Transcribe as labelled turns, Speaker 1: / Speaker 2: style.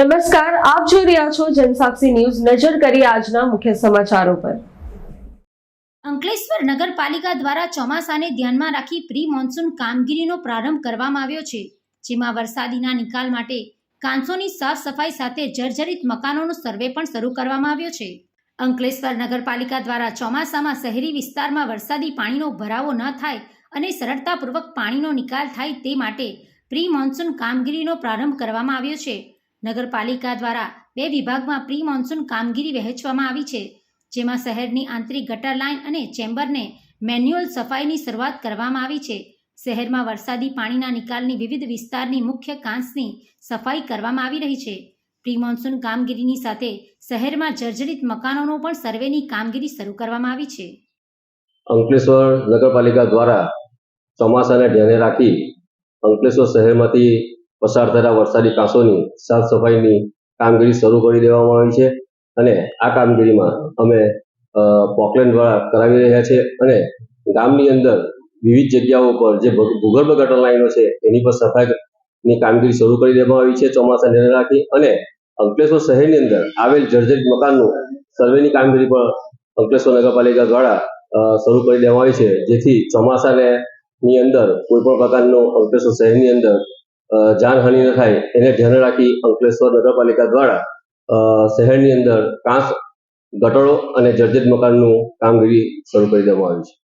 Speaker 1: નમસ્કાર, આપ જોઈ રહ્યા છો જનસાક્ષી ન્યૂઝ નજર કરી આજના મુખ્ય સમાચારો પર.
Speaker 2: અંકલેશ્વર નગરપાલિકા દ્વારા ચોમાસાને ધ્યાનમાં રાખી પ્રી મોન્સૂન કામગીરીનો પ્રારંભ કરવામાં આવ્યો છે, જેમાં વરસાદીના નિકાલ માટે કાંસોની સાફ સફાઈ સાથે જર્જરિત મકાનોનો સર્વે પણ શરૂ કરવામાં આવ્યો છે. અંકલેશ્વર નગરપાલિકા દ્વારા ચોમાસામાં શહેરી વિસ્તારમાં વરસાદી પાણીનો ભરાવો ન થાય અને સરળતાપૂર્વક પાણીનો નિકાલ થાય તે માટે પ્રી મોન્સૂન કામગીરીનો પ્રારંભ કરવામાં આવ્યો છે. નગરપાલિકા દ્વારા બે વિભાગમાં પ્રી મોન્સૂન કામગીરી વહેંચવામાં આવી છે, જેમાં શહેરની આંતરિક ગટર લાઇન અને ચેમ્બરને મેન્યુઅલ સફાઈની શરૂઆત કરવામાં આવી છે. શહેરમાં વરસાદી પાણીના નિકાલની વિવિધ વિસ્તારની મુખ્ય કાંસની સફાઈ કરવામાં આવી રહી છે. પ્રી મોન્સૂન કામગીરીની સાથે શહેરમાં જર્જરિત મકાનોનો પણ સર્વેની કામગીરી શરૂ કરવામાં આવી છે.
Speaker 3: અંકલેશ્વર નગરપાલિકા દ્વારા ચોમાસાને ધ્યાને રાખી અંકલેશ્વર શહેરમાંથી પસાર થતા વરસાદી કાંસોની સાફ સફાઈની કામગીરી શરૂ કરી દેવામાં આવી છે અને આ કામગીરીમાં અમે પોકલેન્ડ પોકલેન દ્વારા કરાવી રહ્યા છે અને ગામની અંદર વિવિધ જગ્યાઓ પર જે ભૂગર્ભ ગટર લાઈનો છે એની પર સફાઈની કામગીરી શરૂ કરી દેવામાં આવી છે, ચોમાસા ધ્યાને રાખી અને અંકલેશ્વર શહેરની અંદર આવેલ જર્જરિત મકાનનું સર્વેની કામગીરી પણ અંકલેશ્વર નગરપાલિકા દ્વારા શરૂ કરી દેવામાં આવી છે, જેથી ચોમાસાને ની અંદર કોઈ પણ પ્રકારનો અંકલેશ્વર શહેરની અંદર જાનહાનિ ન થાય એને ધ્યાને રાખી અંકલેશ્વર નગરપાલિકા દ્વારા શહેરની અંદર કાંસ, ગટરો અને જર્જરિત મકાનનું કામગીરી શરૂ કરી દેવામાં આવી છે.